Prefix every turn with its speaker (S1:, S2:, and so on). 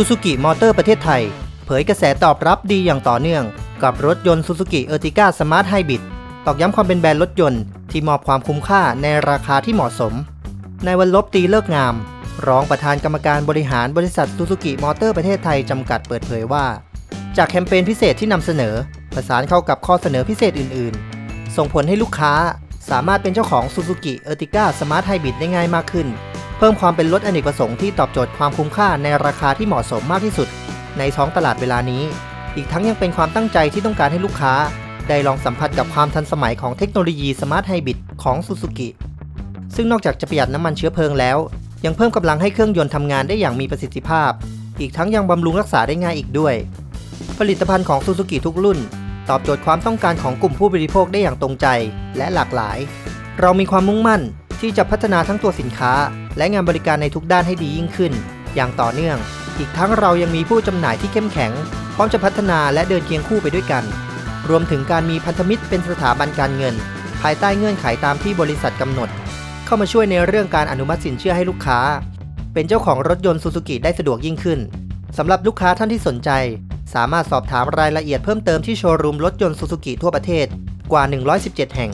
S1: ซูซูกิมอเตอร์ประเทศไทย เผยกระแสตอบรับดีอย่างต่อเนื่อง กับรถยนต์ซูซูกิเออร์ติก้าสมาร์ทไฮบริดตอกย้ำความเป็นแบรนด์รถยนต์ที่มอบความคุ้มค่าในราคาที่เหมาะสม ในวันลบตีเลิกงาม รองประธานกรรมการบริหารบริษัทซูซูกิมอเตอร์ประเทศไทยจำกัดเปิดเผยว่า จากแคมเปญพิเศษที่นำเสนอ ประสานเข้ากับข้อเสนอพิเศษอื่น ๆ ส่งผลให้ลูกค้าสามารถเป็นเจ้าของ Suzuki Ertiga Smart Hybrid ได้ง่ายมากขึ้น เพิ่มความเป็นรถอเนกประสงค์ที่ตอบโจทย์ความคุ้มค่าในราคาที่เหมาะสมมากที่สุด ในท้องตลาดเวลานี้ อีกทั้งยังเป็นความตั้งใจที่ต้องการให้ลูกค้า ได้ลองสัมผัสกับความทันสมัยของเทคโนโลยี Smart Hybrid ของ Suzuki ซึ่งนอกจากจะประหยัดน้ำมันเชื้อเพลิงแล้ว ยังเพิ่มกำลังให้เครื่องยนต์ทำงานได้อย่างมีประสิทธิภาพ อีกทั้งยังบำรุงรักษาได้ง่ายอีกด้วย ผลิตภัณฑ์ของ Suzuki ทุกรุ่น ตอบโจทย์ความต้องการของกลุ่มผู้บริโภคได้อย่างตรงใจและหลากหลาย เรามีความมุ่งมั่น ที่จะพัฒนาทั้งตัวสินค้า และงานบริการในทุกด้านให้ดียิ่งขึ้น อย่างต่อเนื่อง อีกทั้งเรายังมีผู้จำหน่ายที่เข้มแข็ง พร้อมจะพัฒนาและเดินเคียงคู่ไปด้วยกัน รวมถึงการมีพันธมิตรเป็นสถาบันการเงิน ภายใต้เงื่อนไขตามที่บริษัทกำหนด เข้ามาช่วยในเรื่องการอนุมัติสินเชื่อให้ลูกค้า เป็นเจ้าของรถยนต์ซูซูกิได้สะดวกยิ่งขึ้นสำหรับลูกค้าท่านที่สนใจ สามารถสอบถามรายละเอียดเพิ่มเติมที่โชว์รูมรถยนต์ซูซูกิทั่วประเทศกว่า 117 แห่ง